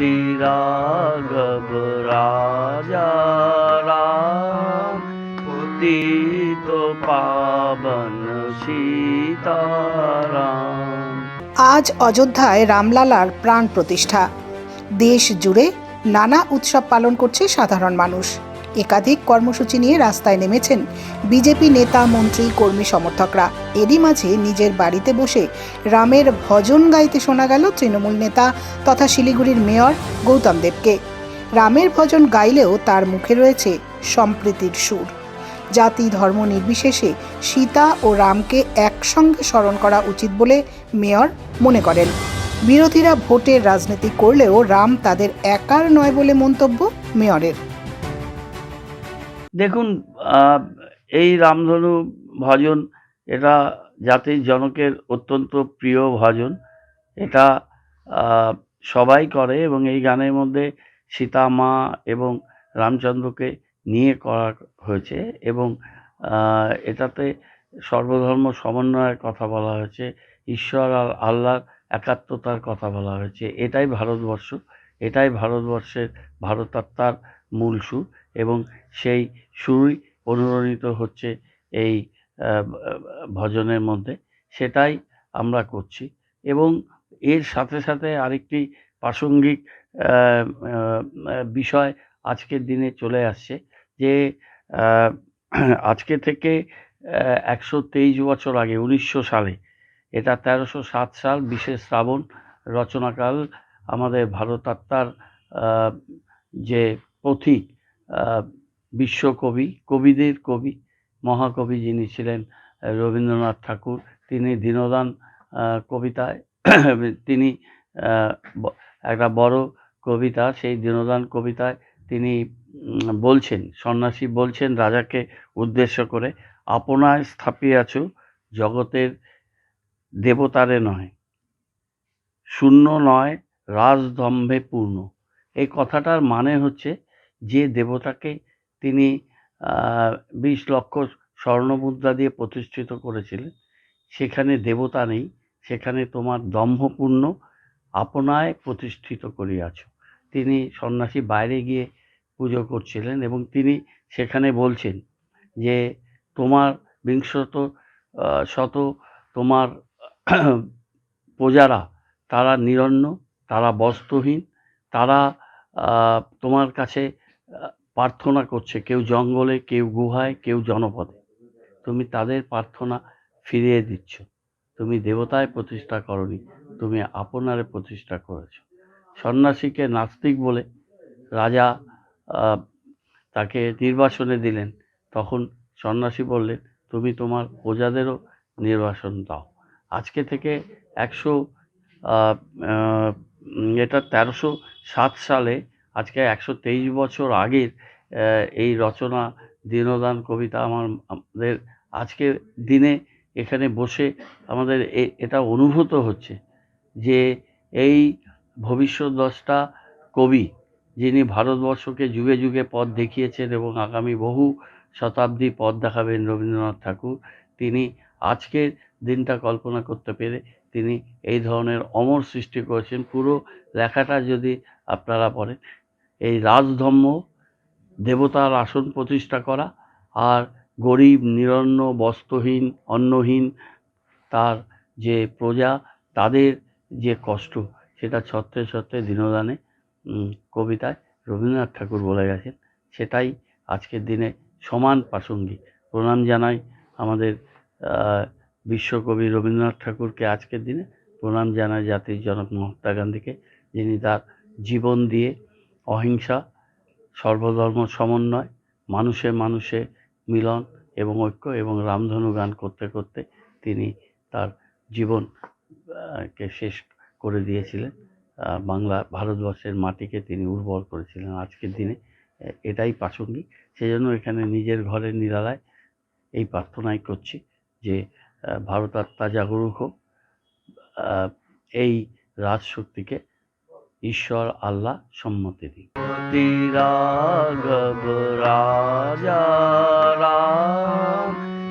मोती राघव राजा राम पतित पावन सीताराम আজ অযোধ্যায় রামলালার প্রাণ প্রতিষ্ঠা দেশ জুড়ে নানা উৎসব পালন করছে সাধারণ মানুষ একাধিক কর্মসূচি নিয়ে রাস্তায় নেমেছেন বিজেপি নেতা, মন্ত্রী, কর্মী সমর্থকরা। এরই মাঝে নিজের বাড়িতে বসে রামের ভজন গাইতে শোনা গেল তৃণমূল নেতা তথা শিলিগুড়ির মেয়র গৌতম দেবকে। রামের ভজন গাইলেও তার মুখে রয়েছে সম্প্রীতির সুর। জাতি ধর্ম নির্বিশেষে সীতা ও রামকে একসঙ্গে স্মরণ করা উচিত বলে মেয়র মনে করেন। বিরোধীরা ভোটের রাজনীতি করলেও রাম তাদের একার নয় বলে মন্তব্য মেয়রের। দেখুন এই রামধনু ভজন এটা জাতির জনকের অত্যন্ত প্রিয় ভজন। এটা সবাই করে এবং এই গানের মধ্যে সীতা মা এবং রামচন্দ্রকে নিয়ে করা হয়েছে এবং এটাতে সর্বধর্ম সমন্বয়ের কথা বলা হয়েছে, ঈশ্বর আর আল্লাহর একাত্মতার কথা বলা হয়েছে। এটাই ভারতবর্ষ, এটাই ভারতবর্ষের ভারতাত্মার মূল সুর। এবং সেই সুরই অনুরণিত হচ্ছে এই ভজনের মধ্যে। সেটাই আমরা করছি। এবং এর সাথে সাথে আরেকটি প্রাসঙ্গিক বিষয় আজকের দিনে চলে আসছে যে আজকে থেকে একশো তেইশ বছর আগে, উনিশশো সালে, এটা তেরোশো সাত সাল, বিশেষ শ্রাবণ রচনাকাল আমাদের ভারতাত্মার যে পথিক বিশ্বকবি, কবিদের কবি, মহাকবি যিনি ছিলেন রবীন্দ্রনাথ ঠাকুর, তিনি দীনদান কবিতায়, তিনি একটা বড় কবিতা, সেই দীনদান কবিতায় তিনি বলছেন, সন্ন্যাসী বলছেন, রাজাকে উদ্দেশ্য করে আপনায় স্থাপিয়াছ জগতের দেবতারে নয়, শূন্য নয়, রাজদম্ভে পূর্ণ। এই কথাটার মানে হচ্ছে যে দেবতাকে তিনি বিশ লক্ষ স্বর্ণমুদ্রা দিয়ে প্রতিষ্ঠিত করেছিলেন, সেখানে দেবতা নেই, সেখানে তোমার দম্ভপূর্ণ আপনায় প্রতিষ্ঠিত করিয়াছ। তিনি সন্ন্যাসী বাইরে গিয়ে পুজো করছিলেন এবং তিনি সেখানে বলছেন যে, তোমার বিংশত শত তোমার প্রজারা, তারা নিরন্ন, তারা বস্ত্রহীন, তারা তোমার কাছে প্রার্থনা করছে, কেউ জঙ্গলে, কেউ গুহায়, কেউ জনপদে। তুমি তাদের প্রার্থনা ফিরিয়ে দিচ্ছ। তুমি দেবতায় প্রতিষ্ঠা করনি, তুমি আপনারে প্রতিষ্ঠা করেছ। সন্ন্যাসীকে নাস্তিক বলে রাজা তাকে নির্বাসনে দিলেন। তখন সন্ন্যাসী বললেন, তুমি তোমার প্রজাদেরও নির্বাসন দাও। আজকে থেকে একশো এটা তেরোশো সাত সালে আজকে একশো তেইশ বছর আগের এই রচনা, দীনদান কবিতা আমার, আমাদের আজকের দিনে এখানে বসে আমাদের এটা অনুভূত হচ্ছে যে এই ভবিষ্যৎ দশটা কবি যিনি ভারতবর্ষকে যুগে যুগে পথ দেখিয়েছেন এবং আগামী বহু শতাব্দী পথ দেখাবেন রবীন্দ্রনাথ ঠাকুর, তিনি আজকের দিনটা কল্পনা করতে পেরে তিনি এই ধরনের অমর সৃষ্টি করেছেন। পুরো লেখাটা যদি আপনারা পড়েন এই রাজধর্ম, দেবতার আসন প্রতিষ্ঠা করা আর গরিব, নিরন্ন, বস্ত্রহীন, অন্নহীন তার যে প্রজা, তাদের যে কষ্ট, সেটা ছত্রে ছত্রে দিনদানে কবিতায় রবীন্দ্রনাথ ঠাকুর বলে গেছেন। সেটাই আজকের দিনে সমান প্রাসঙ্গিক। প্রণাম জানাই আমাদের বিশ্বকবি রবীন্দ্রনাথ ঠাকুরকে আজকের দিনে। প্রণাম জানাই জাতির জনক মহাত্মা গান্ধীকে, যিনি তার জীবন দিয়ে অহিংসা, সর্বধর্ম সমন্বয়, মানুষে মানুষে মিলন এবং ঐক্য এবং রামধনু গান করতে করতে তিনি তার জীবন কে শেষ করে দিয়েছিলেন। বাংলা ভারতবর্ষের মাটিকে তিনি উর্বর করেছিলেন আজকের দিনে। এটাই প্রাসঙ্গিক। সেজন্য এখানে নিজের ঘরের নিরালায় এই প্রার্থনাই করছি যে ভারত আত্মা জাগরুক হোক। এই রাজশক্তিকে ঈশ্বর আল্লাহ সম্মতি দিন।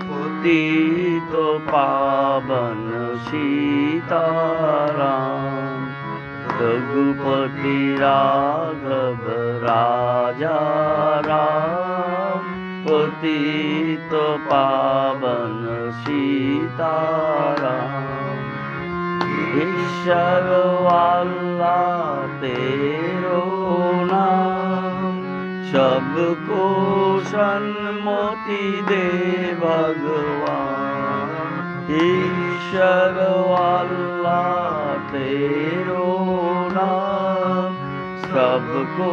পতিত পাবন সীতারাম। রঘুপতি রাঘব রাজা রাম, পতিত পাবন সীতারাম। ঈশ্বর আল্লাহ तेरो नाम सबको सन्मति दे भगवान ईश्वर वाला तेरो नाम सबको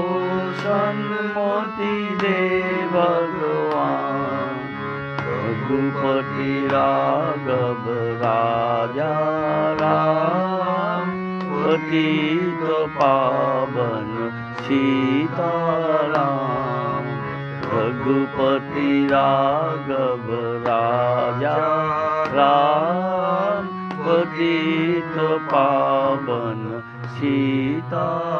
सन्मति दे भगवान रघुपति राघव পতিত পাবন সীতারাম রঘুপতি রাঘব রাজা রাম পতিত পাবন সীতারাম